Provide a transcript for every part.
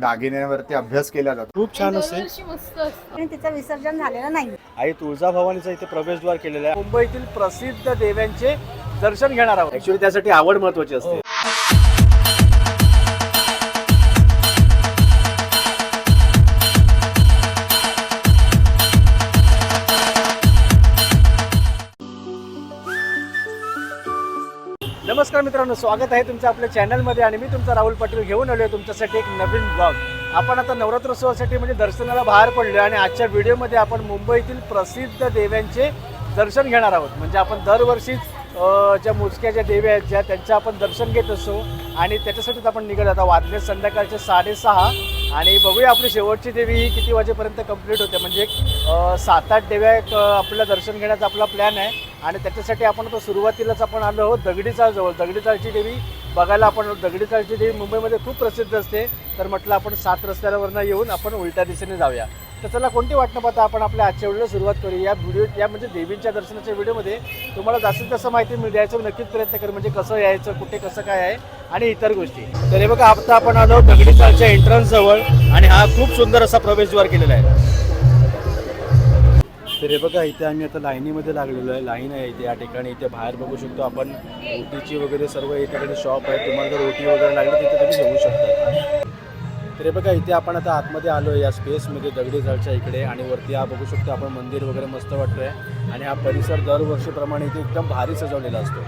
दागिन्यांवरती अभ्यास केला जातो. खूप छान असते दरवर्षी मस्त असतं. आणि तिचं विसर्जन झालेलं नाही. आई तुळजाभवानीचा इथे प्रवेशद्वार केलेला आहे. मुंबईतील प्रसिद्ध देव्यांचे दर्शन घेणार आहोत. ऍक्च्युली त्यासाठी आवड महत्वाची असते. नमस्कार मित्रांनो स्वागत आहे तुमचं आपल्या चॅनलमध्ये आणि मी तुमचा राहुल पाटील घेऊन आलो आहे तुमच्यासाठी एक नवीन ब्लॉग आपण आता नवरात्रोत्सवासाठी म्हणजे दर्शनाला बाहेर पडलो आणि आजच्या व्हिडिओमध्ये आपण मुंबईतील प्रसिद्ध देव्यांचे दर्शन घेणार आहोत. म्हणजे आपण दरवर्षीच ज्या मोजक्या ज्या देव्या आहेत ज्या त्यांचं आपण दर्शन घेत असतो आणि त्याच्यासाठीच आपण निघत आता वाजले संध्याकाळचे साडेसहा. आणि बघूया आपली शेवटची देवी ही किती वाजेपर्यंत कंप्लीट होते. म्हणजे एक सात आठ देव्या एक आपलं दर्शन घेण्याचा आपला प्लॅन आहे. आणि त्याच्यासाठी आपण आता सुरुवातीलाच आपण आलो आहोत दगडीचाळजवळ दगडीचाळची दगडी चाळची देवी बघायला आपण दगडी चाळची देवी मुंबईमध्ये खूप प्रसिद्ध असते. तर म्हटलं आपण सात रस्त्यावरनं येऊन आपण उलट्या दिशेने जाऊया. तर चला कोणती वाटणं पाहता आपण आपल्या आजच्या व्हिडिओला सुरुवात करू या व्हिडिओ या म्हणजे देवींच्या दर्शनाच्या व्हिडिओमध्ये तुम्हाला जास्तीत जास्त माहिती मिळ द्यायचं नक्कीच प्रयत्न करू. म्हणजे कसं यायचं कुठे कसं काय आहे आणि इतर गोष्टी. तर हे बघा आता आपण आलो दगडी चाळच्या एंट्रन्स जवळ आणि हा खूप सुंदर असा प्रवेशद्वार केलेला आहे. तर हे बघा इथे आम्ही आता लाईनीमध्ये लागलेलो आहे. लाईन आहे इथे या ठिकाणी इथे बाहेर बघू शकतो आपण. ओटीची वगैरे सर्व इकडे शॉप आहे. तुम्हाला जर ओटी वगैरे लागली तिथे तुम्ही घेऊ शकता. तर बघा इथे आपण आता आतमध्ये आलो आहे या स्पेसमध्ये दगडी झाडच्या इकडे आणि वरती हा बघू शकतो आपण मंदिर वगैरे मस्त वाटतोय. आणि हा परिसर दरवर्षीप्रमाणे इथे एकदम भारी सजवलेला असतो.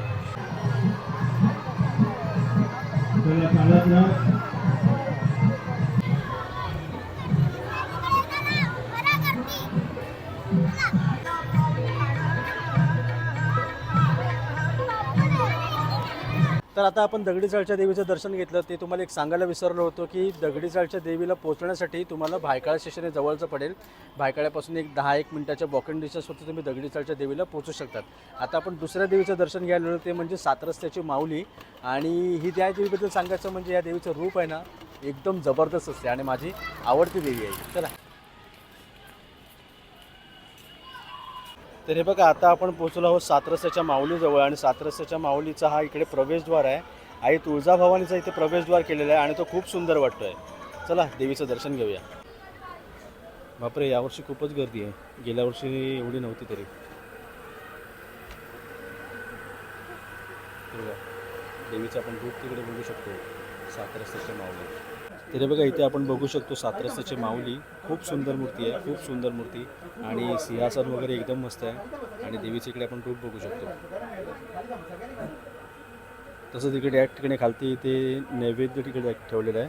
तर आता आपण दगडीचाळच्या देवीचं दर्शन घेतलं. ते तुम्हाला एक सांगायला विसरलो होतो की दगडीचाळच्या देवीला पोहोचण्यासाठी तुम्हाला भायकाळा स्टेशन हे जवळचं पडेल. भायकाळ्यापासून एक दहा एक मिनिटाच्या वॉकिंग डिस्टन्सवरती तुम्ही दगडीचाळच्या देवीला पोहोचू शकतात. आता आपण दुसऱ्या देवीचं दर्शन घ्यायला ते म्हणजे सात रस्त्याची माऊली. आणि ही त्या देवीबद्दल सांगायचं म्हणजे या देवीचं रूप आहे ना एकदम जबरदस्त असते. आणि माझी आवडती देवी आहे. चला. तर हे बघा आता आपण पोहोचलो आहोत सातरस्याच्या माऊलीजवळ आणि सातरस्याच्या माऊलीचा हा इकडे प्रवेशद्वार आहे. आई तुळजाभवानीचा इथे प्रवेशद्वार केलेला आहे आणि तो खूप सुंदर वाटतोय. चला देवीचं दर्शन घेऊया. बापरे यावर्षी खूपच गर्दी आहे. गेल्या वर्षी एवढी नव्हती तरी. हे देवीचं आपण रूप तिकडे बघू शकतो सातरस्त्याच्या माऊली. तरी बघा इथे आपण बघू शकतो सात रस्त्याची माऊली. खूप सुंदर मूर्ती आहे खूप सुंदर मूर्ती. आणि सिंहासन वगैरे एकदम मस्त आहे. आणि देवीच्या इकडे आपण रूप बघू शकतो. तसंच इकडे या ठिकाणी खालती इथे नैवेद्य तिकडे ठेवलेलं आहे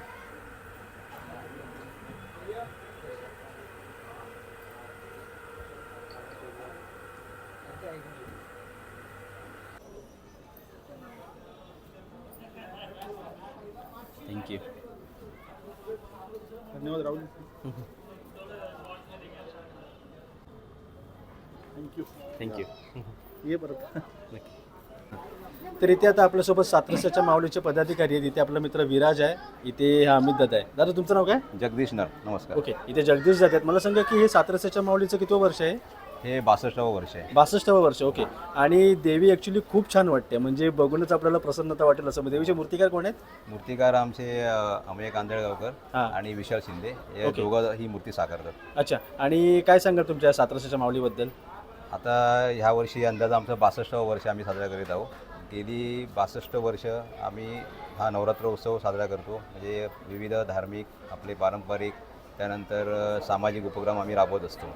थँक्यू धन्यवाद राहुल थँक्यू थँक्यू ये परत नक्की तर इथे आता आपल्यासोबत सातरस्याच्या माऊलीचे पदाधिकारी आहेत. इथे आपला मित्र विराज आहे. इथे हा अमित दादा आहे. दादा तुमचं नाव काय? जगदीश नर. नमस्कार. ओके. इथे जगदीश जात आहेत. मला सांगा की हे सातरस्याच्या माऊलीचं किती वर्ष आहे? हे बासष्टावं वर्ष आहे. बासष्टावं वर्ष. ओके. आणि देवी ॲक्च्युली खूप छान वाटते. म्हणजे बघूनच आपल्याला प्रसन्नता वाटेल असं. देवीचे मूर्तिकार कोण आहेत? मूर्तिकार आमचे अ, अमय कांदळगावकर हां. आणि विशाल शिंदे. हे ओके. दोघं ही मूर्ती साकारतात. अच्छा. आणि काय सांगाल तुमच्या सातरस्याच्या माऊलीबद्दल? आता ह्या वर्षी अंदाज आमचं बासष्टावं वर्ष आम्ही साजरा करीत आहोत. गेली बासष्ट वर्ष आम्ही हा नवरात्र उत्सव साजरा करतो. म्हणजे विविध धार्मिक आपले पारंपरिक त्यानंतर सामाजिक उपक्रम आम्ही राबवत असतो.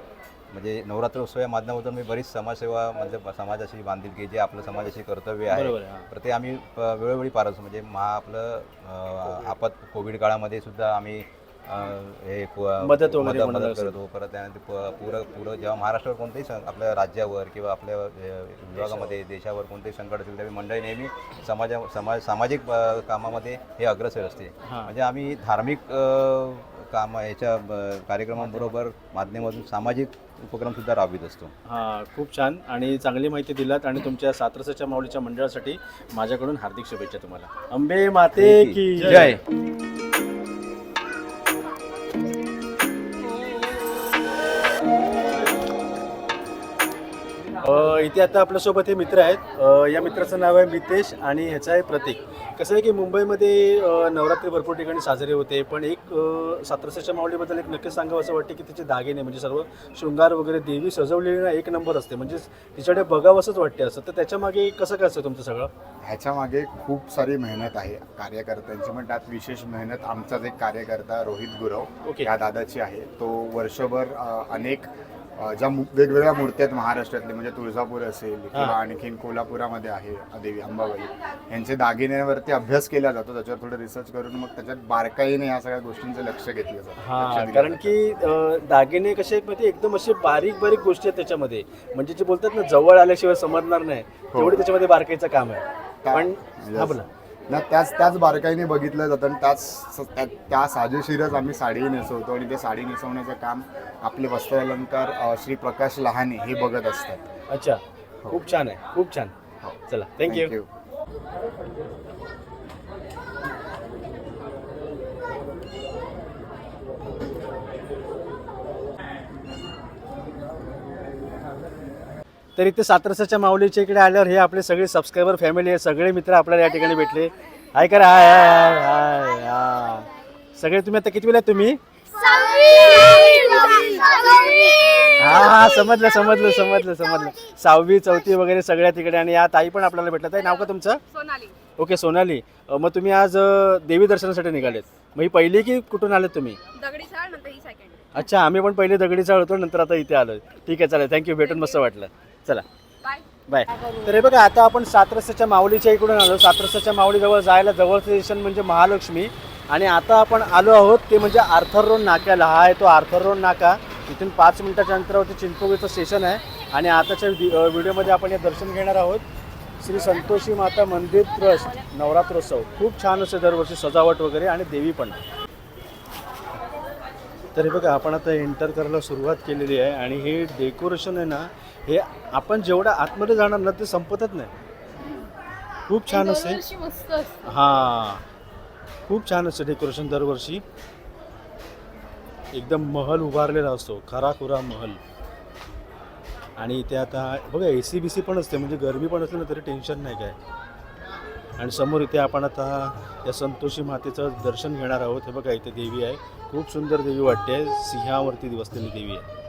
म्हणजे नवरात्र उत्सव या माध्यमातून मी बरीच समाजसेवा म्हणजे समाजाशी बांधिलकी जे आपलं समाजाशी कर्तव्य आहे. तर ते आम्ही प- वेळोवेळी पार असतो. म्हणजे महा आपलं आपत कोविड काळामध्ये सुद्धा आम्ही हे मदत वगैरे कोणाला असेल. करतो परत त्यानंतर पुरं पुरं जेव्हा महाराष्ट्रावर कोणतेही सं आपल्या राज्यावर किंवा आपल्या विभागामध्ये देशावर. कोणतेही संकट असेल त्यावेळी मंडळी नेहमी समाजा समाज सामाजिक कामामध्ये हे अग्रेसर असते. हां. म्हणजे आम्ही धार्मिक काम याच्या कार्यक्रमांबरोबर माध्यमातून सामाजिक उपक्रमसुद्धा राबवित असतो. हां खूप छान. आणि चांगली माहिती दिलात आणि तुमच्या सातरसाच्या माऊलीच्या मंडळासाठी माझ्याकडून हार्दिक शुभेच्छा तुम्हाला. अंबे माते की जय. इथे आता आपल्यासोबत हे मित्र आहेत. अ, या मित्राचं नाव आहे मितेश आणि ह्याचं आहे प्रतीक. कसं आहे की मुंबईमध्ये अ, नवरात्री भरपूर ठिकाणी साजरे होते पण एक अ, सातरसाच्या माऊलीबद्दल एक नक्की सांगावं असं वाटतं की तिचे दागिने म्हणजे सर्व शृंगार वगैरे देवी सजवलेली ना एक नंबर असते. म्हणजे तिच्याकडे बघावं असंच वाटते. असं तर त्याच्यामागे कसं काय असतं तुमचं सगळं? ह्याच्या मागे खूप सारी मेहनत आहे कार्यकर्त्यांची. पण त्यात विशेष मेहनत आमचाच एक कार्यकर्ता रोहित गुरव ओके. या दादाची आहे. तो वर्षभर अ, अनेक ज्या वेगवेगळ्या मूर्ती आहेत महाराष्ट्रातली म्हणजे तुळजापूर असेल किंवा आणखीन कोल्हापुरामध्ये आहे देवी अंबाबाई यांचे दागिन्यांवरती अभ्यास केला जातो. त्याच्यावर थोडं रिसर्च करून मग त्याच्यात बारकाईने या सगळ्या गोष्टींचं लक्ष घेतलं जातं. हा कारण. की दागिने कसे आहेत माहिती एकदम असे बारीक बारीक गोष्टी आहेत त्याच्यामध्ये. म्हणजे जे बोलतात ना जवळ आल्याशिवाय समजणार नाही. तेवढी त्याच्यामध्ये बारकाईचं काम आहे. पण हा बोला. ना त्याच त्याच बारकाईने बघितलं जातं आणि त्याच त्या त्या साजेशीरच आम्ही साडी नेसवतो आणि ते साडी नेसवण्याचं काम आपले वस्त्रालंकार अ, श्री प्रकाश लहाने हे बघत असतात. अच्छा. खूप छान आहे. खूप छान. चला थँक्यू तर इथे सातरसाच्या माऊलीच्या इकडे आल्यावर हे आपले सगळे सबस्क्रायबर फॅमिली आहे. सगळे मित्र आपल्याला या ठिकाणी भेटले. हाय करा हाय हाय हाय हाय. सगळे तुम्ही आता किती वेळा तुम्ही? हा हा समजलं समजलं समजलं समजलं. सहावी चौथी वगैरे सगळ्या तिकडे आणि या ताई पण आपल्याला भेटलं ताई नाव का तुमचं? सोनाली. ओके सोनाली. मग तुम्ही आज देवी दर्शनासाठी निघालेत. मग ही पहिली की कुठून आलेत तुम्ही? अच्छा आम्ही पण पहिले दगडी चाळ होतो नंतर आता इथे आलो ठीक आहे चालेल. थँक्यू भेटून मस्त वाटलं. चला. बाय. बाय. तर हे बघा आता आपण सातरस्याच्या माऊलीच्या इकडून आलो. सातरस्याच्या माऊलीजवळ जायला जवळचं स्टेशन म्हणजे महालक्ष्मी. आणि आता आपण आलो आहोत ते म्हणजे आर्थर रोड नाक्याला. हा आहे तो आर्थर रोड नाका. इथून पाच मिनिटाच्या अंतरावरती चिंचपोळीचं स्टेशन आहे. आणि आताच्या व्हिडिओमध्ये आपण हे दर्शन घेणार आहोत. श्री संतोषी माता मंदिर ट्रस्ट नवरात्रोत्सव. खूप छान असते दरवर्षी सजावट वगैरे आणि देवी पण. तर हे बघा आपण आता एंटर करायला सुरुवात केलेली आहे. आणि हे डेकोरेशन आहे ना हे आपण जेवढं आतमध्ये जाणार ना ते संपतच नाही. खूप छान असते मस्त असते. हां. खूप छान असतं डेकोरेशन दरवर्षी. एकदम महल उभारलेला असतो. खराखुरा महल. आणि इथे आता बघा ए सी बी सी पण असते. म्हणजे गरमी पण असली ना तरी टेन्शन नाही काय. आणि समोर इथे आपण आता या संतोषी मातेचं दर्शन घेणार आहोत. हे बघा इथे देवी आहे. खूप सुंदर देवी वाटते. सिंहावरती बसलेली देवी आहे.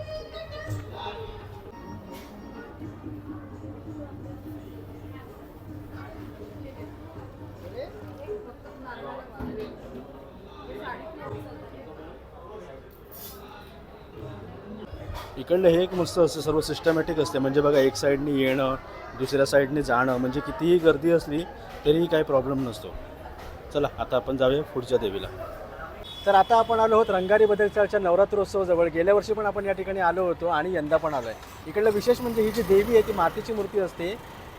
इकडलं हे एक मस्त असतं सर्व सिस्टमॅटिक असते. म्हणजे बघा एक साईडने येणं दुसऱ्या साईडने जाणं म्हणजे कितीही गर्दी असली तरीही काही प्रॉब्लेम नसतो. चला आता आपण जाऊया पुढच्या देवीला. तर आता आपण आलो आहोत रंगारी बदलच्या नवरात्रोत्सव जवळ. गेल्या वर्षी पण आपण या ठिकाणी आलो होतो आणि यंदा पण आलो आहे इकडलं विशेष म्हणजे ही जी देवी आहे ती मातीची मूर्ती असते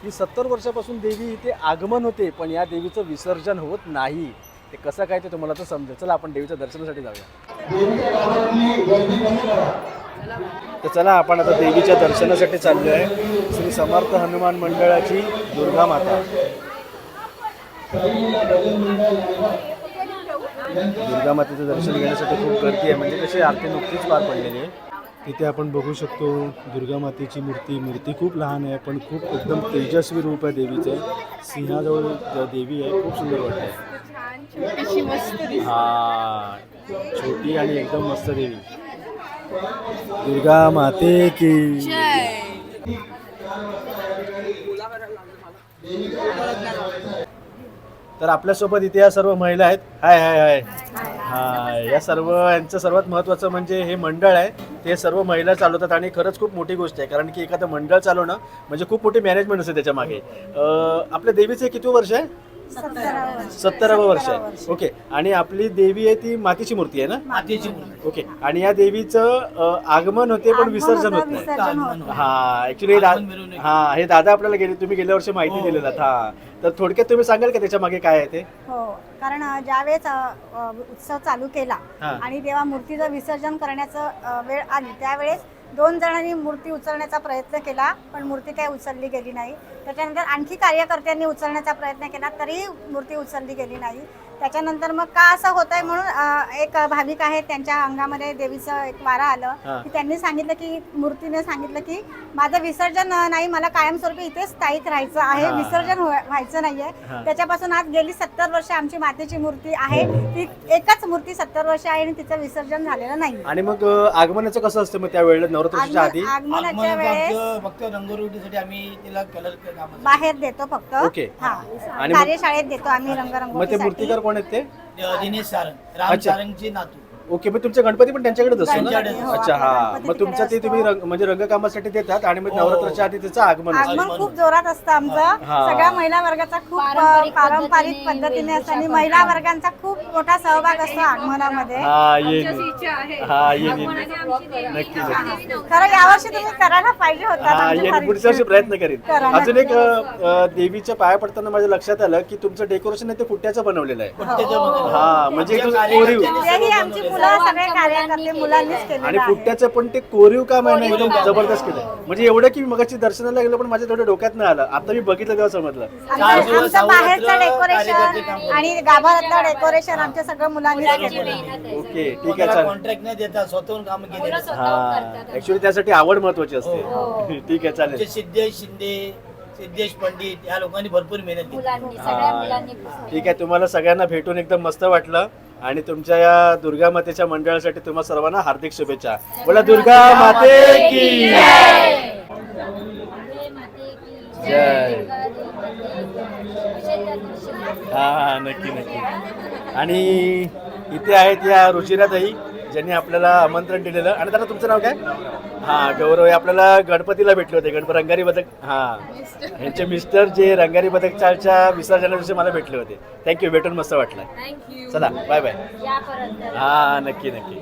ही सत्तर वर्षापासून देवी इथे आगमन होते पण या देवीचं विसर्जन होत नाही. ते कसं काय ते तुम्हाला तर समजेल. चला आपण देवीच्या दर्शनासाठी जाऊया. तर चला आपण आता देवीच्या दर्शनासाठी चाललो आहे श्री समर्थ हनुमान मंडळाची दुर्गा माता. दुर्गा मातेचं दर्शन घेण्यासाठी खूप गर्दी आहे. म्हणजे कशी आरती नुकतीच पार पडलेली आहे. तिथे आपण बघू शकतो दुर्गा मातेची मूर्ती मूर्ती खूप लहान आहे पण खूप एकदम तेजस्वी रूप आहे देवीचं. सिंहाजवळ देवी आहे खूप सुंदर वाटते छान छोटीशी मस्त दिसते. हा छोटी आणि एकदम मस्त देवी. दुर्गा माते की। तर आपल्यासोबत इथे या सर्व महिला आहेत. हाय हाय हाय. हाय. या सर्व यांचं सर्वात महत्त्वाचं म्हणजे हे मंडळ आहे. ते सर्व महिला चालवतात आणि खरंच खूप मोठी गोष्ट आहे. कारण की एखादं मंडळ चालवणं म्हणजे खूप मोठी मॅनेजमेंट असते त्याच्यामागे आपल्या देवीचे किती वर्ष आहे? सत्तरावं वर्ष आहे. ओके. आणि आपली देवी आहे ती मातीची मूर्ती आहे ना? मातीची मूर्ती. ओके. आणि या देवीचं अं, आगमन होते पण विसर्जन होत नाही. हा ऍक्च्युली हा हे दादा आपल्याला गेले तुम्ही गेल्या वर्षी माहिती दिलेलं. हा. तर थोडक्यात तुम्ही सांगाल का त्याच्यामागे काय आहे ते? हो कारण अ, ज्यावेळेस अ, अ, उत्सव चालू केला हा. आणि तेव्हा मूर्तीचं विसर्जन करण्याचं अ, वेळ आली त्यावेळेस दोन जणांनी मूर्ती उचलण्याचा प्रयत्न केला पण मूर्ती काही उचलली गेली नाही. त्याच्यानंतर आणखी कार्यकर्त्यांनी उचलण्याचा प्रयत्न केला तरी मूर्ती उचलली गेली नाही. त्याच्यानंतर मग का असं होत आहे म्हणून एक भाविक आहे त्यांच्या अंगामध्ये देवीचं एक वारा हा. आलं की त्यांनी सांगितलं की मूर्तीने सांगितलं की माझं विसर्जन नाही मला कायमस्वरूपी इथेच स्थायिक राहायचं आहे. हा. विसर्जन व्हाय- व्हायचं नाहीये. हा. त्याच्यापासून आज गेली सत्तर वर्ष आमची मातेची मूर्ती आहे. ती एकच मूर्ती सत्तर वर्ष आहे आणि तिचं विसर्जन झालेलं नाही. आणि मग आगमनाचं कसं असतं मग त्या वेळेला नवरात्राच्या आधी? आगमन- आगमनाच्या वेळेस फक्त आम्ही तिला कलर बाहेर देतो फक्त. ओके. हा. आणि मग- कार्यशाळेत देतो आम्ही मग ते रंगरंगोटीसाठी मूर्तिकार कोण आहेत ते? दिनेश सारंग. राम अच्छा. सारंगची नातू. ओके मग तुमचे गणपती पण त्यांच्याकडेच असतो ना त्यांच्याकडेच. हो, अच्छा हा मग तुमचं ते तुम्ही असतो. रंग म्हणजे रंगकामासाठी देतात आणि मग हो. नवरात्राच्या आधी त्याचं आगमन असतं. आगमन खूप जोरात असतं आमचं हा. सगळ्या महिला वर्गाचा खूप अ, पारंपरिक पारंपरिक पद्धतीने पद्धतीने असतं आणि महिला. वर्गांचा खूप मोठा सहभाग असतो आगमनामध्ये हा येईल हा. नक्की. खरं यावर्षी तुम्ही करायला पाहिजे होता हा येईल पुढच्या वर्षी प्रयत्न करीन करा, अजून एक अ, अ, देवीच्या पाया पडताना माझ्या लक्षात आलं की तुमचं डेकोरेशन आहे ते पुट्ट्याचं बनवलेलं आहे बनवलं. हा म्हणजे कोरीव. तेही आमची. मुलं सगळे आमच्या कार्यकर्ते मुलांनी मुलांनीच केलेलं केलेलं आणि आहे. पुट्ट्याचं पण ते कोरीव काम आहे ना एकदम. जबरदस्त केलं म्हणजे एवढं की मगाची दर्शनाला गेलो पण माझ्या थोडं डोक्यात नाही आलं आता मी बघितलं तेव्हा समजलं आमचं चार दिवस आमचं अहोरात्र बाहेरचं कार्यकर्ते काम डेकोरेशन करतात. आणि गाभाऱ्यातलं डेकोरेशन आमच्या सगळं मुलांनीच मुलांची केलेलं आहे. मेहनत आहे. ओके ठीक आहे चालेल कॉन्ट्रॅक्ट नाही देता स्वतःहून काम केले मुलं स्वतःहून हा करतात. ऍक्च्युली त्यासाठी आवड महत्वाची असते हो. ठीक आहे चालेल सिद्धेश शिंदे सिद्धेश पंडित या लोकांनी भरपूर मेहनत केली. मुलांनी सगळ्या हा. मुलांनी ठीक आहे तुम्हाला सगळ्यांना भेटून एकदम मस्त वाटलं. आणि तुमच्या या दुर्गा मातेच्या मंडळासाठी तुम्हा सर्वांना हार्दिक शुभेच्छा. बोला दुर्गा माते की जय. हा हा नक्की नक्की. आणि इथे आहेत या रुचिराताई. ज्यांनी आपल्याला आमंत्रण दिलेलं. आणि दादा तुमचं नाव काय? हा गौरव हे आपल्याला गणपतीला भेटले होते गणपती रंगारी बदक. हा. यांचे मिस्टर जे रंगारी बदक चालच्या विसर्जना दिवशी मला भेटले होते. थँक्यू भेटून मस्त वाटलं. चला बाय बाय हा नक्की नक्की.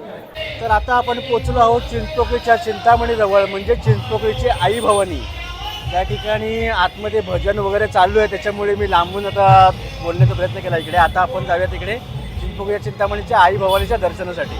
तर आता आपण पोचलो आहोत चिंचपोकळीच्या चिंतामणी जवळ म्हणजे चिंचपोकळीची आई भवानी. त्या ठिकाणी आतमध्ये भजन वगैरे चालू आहे त्याच्यामुळे मी लांबून आता बोलण्याचा प्रयत्न केला. इकडे आता आपण जाऊया तिकडे. चिंचपोकळीच्या चिंतामणीच्या आई भवानीच्या दर्शनासाठी.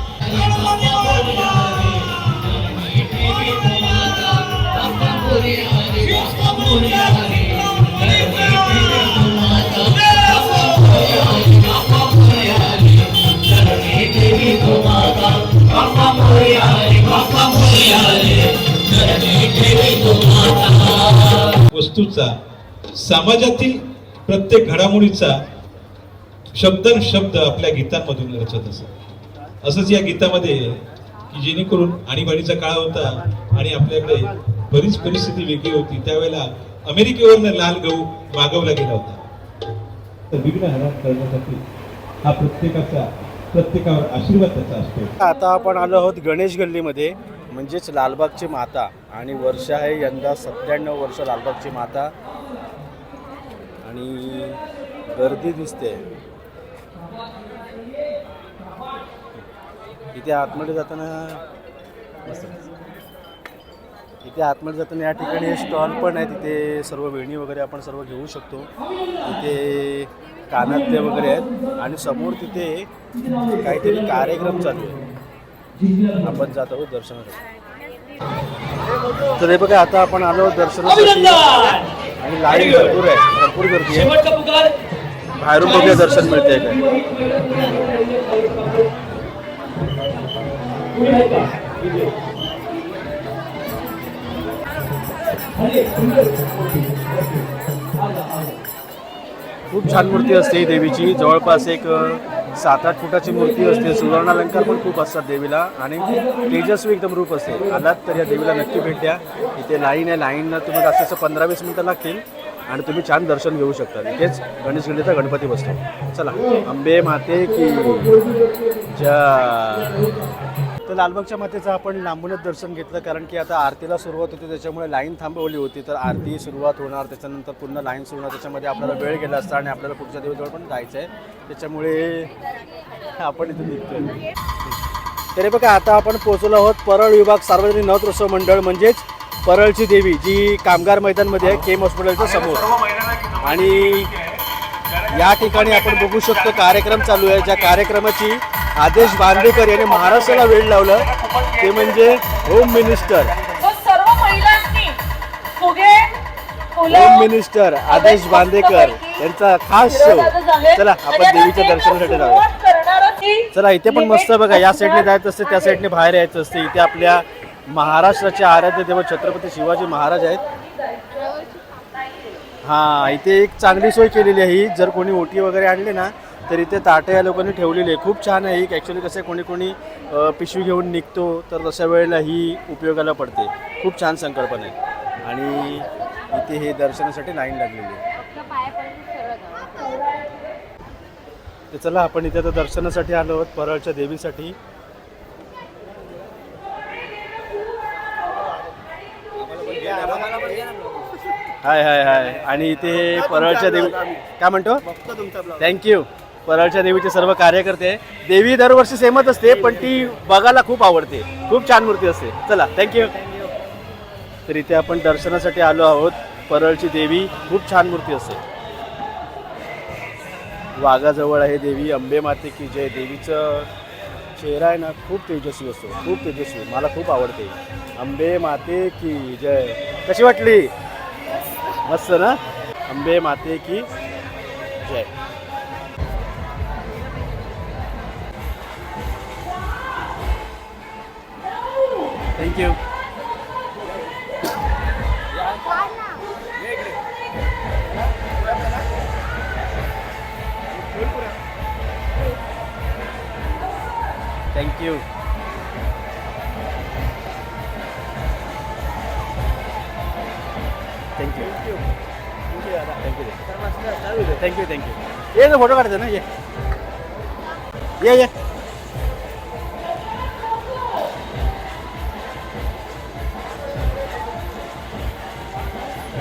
वस्तूचा समाजातील प्रत्येक घडामोडीचा शब्द शब्द आपल्या गीतांमधून रचत असत. असंच या गीतामध्ये की जेणेकरून आणीबाणीचा काळ होता आणि आपल्याकडे बरीच परिस्थिती वेगळी होती. त्यावेळेला अमेरिकेवरनं लाल गहू मागवला गेला होता. तर विघ्न हरण करण्यासाठी हा प्रत्येकाचा प्रत्येकावर आशीर्वाद त्याचा असतो. आता आपण आलो आहोत गणेश गल्लीमध्ये म्हणजेच लालबागची माता. आणि वर्ष आहे यंदा सत्त्याण्णव वर्ष लालबागची माता. आणि गर्दी दिसते. इथे आतमध्ये जाताना इथे आतमध्ये जाताना या ठिकाणी स्टॉल पण आहे तिथे सर्व वेणी वगैरे आपण सर्व घेऊ शकतो. इथे कानातले वगैरे आहेत. आणि समोर तिथे काहीतरी कार्यक्रम चालू आहे. आपण जात आहोत दर्शनासाठी. तर हे बघा आता आपण आलो दर्शनासाठी. आणि लाईन भरपूर आहे. भरपूर गर्दी आहे. बाहेरून बघूया दर्शन मिळते काय. खूप छान मूर्ती असते देवीची. जवळपास एक सात आठ फुटाची मूर्ती असते. सुवर्णालंकार पण खूप असतात देवीला आणि तेजस्वी एकदम रूप असते. आलात तर या देवीला नक्की भेट द्या. इथे लाईन आहे. लाईनला तुम्ही जास्त असं पंधरा वीस मिनटं लागतील. आणि तुम्ही छान दर्शन घेऊ शकता. इथेच गणेश गणपती बसतो. चला आंबे माते की ज्या तर लालबागच्या मातेचं आपण लांबूनच दर्शन घेतलं कारण की आता आरतीला सुरुवात होती त्याच्यामुळे लाईन थांबवली होती. तर आरती सुरुवात होणार त्याच्यानंतर पूर्ण लाईन सुरू होणार त्याच्यामध्ये आपल्याला वेळ गेला असता आणि आपल्याला पुढच्या दिवसाजवळ पण जायचं आहे त्याच्यामुळे आपण इथून निघतोय. तरी बघा आता आपण पोहोचलो आहोत परळ विभाग सार्वजनिक नवत्रोत्सव मंडळ. म्हणजेच परळची देवी जी कामगार मैदानमध्ये आहे केम हॉस्पिटलच्या समोर. आणि या ठिकाणी आपण बघू शकतो कार्यक्रम चालू आहे. ज्या कार्यक्रमाची आदेश बांदेकर यांनी महाराष्ट्राला वेळ लावलं ते म्हणजे होम मिनिस्टर होम मिनिस्टर आदेश बांदेकर त्यांचा खास शो चला आपण देवीच्या दर्शनासाठी जाऊया. चला इथे पण मस्त बघा या साईडने जायचं असते त्या साईडने बाहेर यायचं असते. इथे आपल्या महाराष्ट्राचे आराध्य देव छत्रपती शिवाजी महाराज आहेत. हा इथे एक चांगली सोय केलेली आहे ही. जर कोणी ओटी वगैरे आणली ना तर इथे ताटे या लोकांनी ठेवलेली आहे. खूप छान आहे ही. ॲक्च्युली कसं कोणी कोणी पिशवी घेऊन निघतो तर तशा वेळेला ही उपयोगाला पडते. खूप छान संकल्पना आहे. आणि इथे हे दर्शनासाठी लाईन लागलेली आहे. तर चला आपण इथे आता दर्शनासाठी आलो आहोत परळच्या देवीसाठी. हाय हाय हाय. आणि इथे परळच्या देवी काय म्हणतो? थँक्यू परळच्या देवीचे सर्व कार्यकर्ते. देवी दरवर्षी सेमच असते पण ती बघायला खूप आवडते. खूप छान मूर्ती असते. चला थँक्यू तर इथे आपण दर्शनासाठी आलो आहोत. परळची देवी खूप छान मूर्ती असते. वाघाजवळ आहे देवी. अंबे माते की जय. देवीचं चेहरा आहे ना खूप तेजस्वी असतो. खूप तेजस्वी. मला खूप आवडते. अंबे माते की जय. कशी वाटली? मस्त ना? अंबे माते की जय. Thank you thank you thank you thank you thank you thank you ये ना फोटो काढते ना ये ये ये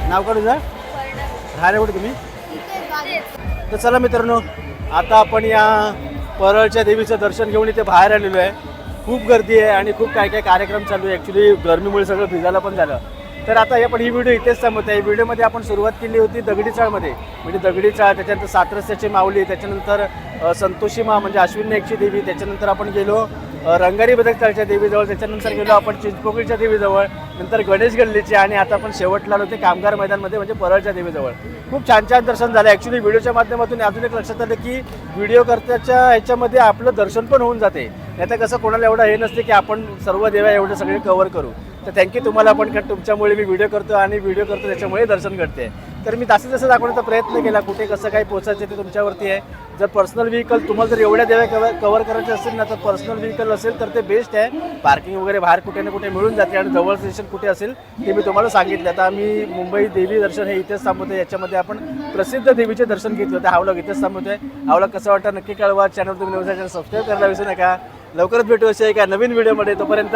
नाव काय तुझं राहिले कुठे तुम्ही तर चला मित्रांनो आता आपण या परळच्या देवीचं दर्शन घेऊन इथे बाहेर आलेलो आहे खूप गर्दी आहे आणि खूप काय काय कार्यक्रम चालू आहे. ॲक्च्युली गरमीमुळे सगळं भिजायला पण झालं. तर आता आपण ही व्हिडिओ इथेच थांबवतो. आहे व्हिडिओमध्ये आपण सुरुवात केली होती दगडी चाळमध्ये. म्हणजे दगडी चाळ त्याच्यानंतर सातरस्याची माऊली त्याच्यानंतर संतोषी मा म्हणजे अश्विन नाईकची देवी त्याच्यानंतर आपण गेलो रंगारी बदकताळच्या देवीजवळ त्याच्यानंतर गेलो आपण चिंचपोकळीच्या देवीजवळ नंतर गणेश गल्लीची आणि आता आपण शेवटला आलो ते कामगार मैदानमध्ये म्हणजे परळच्या देवीजवळ. खूप छान छान दर्शन झालं. ॲक्च्युली व्हिडिओच्या माध्यमातून अजून एक लक्षात आलं की व्हिडिओ करताच्या ह्याच्यामध्ये आपलं दर्शन पण होऊन जाते. नाही तर कसं कोणाला एवढं हे नसते की आपण सर्व देवा एवढं सगळे कवर करू. तर थँक्यू तुम्हाला पण कारण तुमच्यामुळे मी व्हिडिओ करतो आणि व्हिडिओ करतो त्याच्यामुळे दर्शन घडते. तर मी जास्तीत जास्त दाखवण्याचा प्रयत्न केला कुठे कसं काय पोचायचं ते तुमच्यावरती आहे. जर पर्सनल व्हेकल तुम्हाला जर एवढ्या देव्या कवर कवर करायचे असेल ना तर पर्सनल व्हेकल असेल तर ते बेस्ट आहे. पार्किंग वगैरे बाहेर कुठे ना कुठे मिळून जाते आणि जवळ स्टेशन कुठे असेल ते मी तुम्हाला सांगितलं. आता आम्ही मुंबई देवी दर्शन हे इथेच थांबवतो याच्यामध्ये आपण प्रसिद्ध देवीचे दर्शन घेतलं होतं. हावलॉग इथेच थांबवतोय हा कसं वाटतं नक्की कळवा. चॅनल तुम्ही सबस्क्राईब करायला विसरू नका. लवकरच भेटू असे एका नवीन व्हिडिओमध्ये तोपर्यंत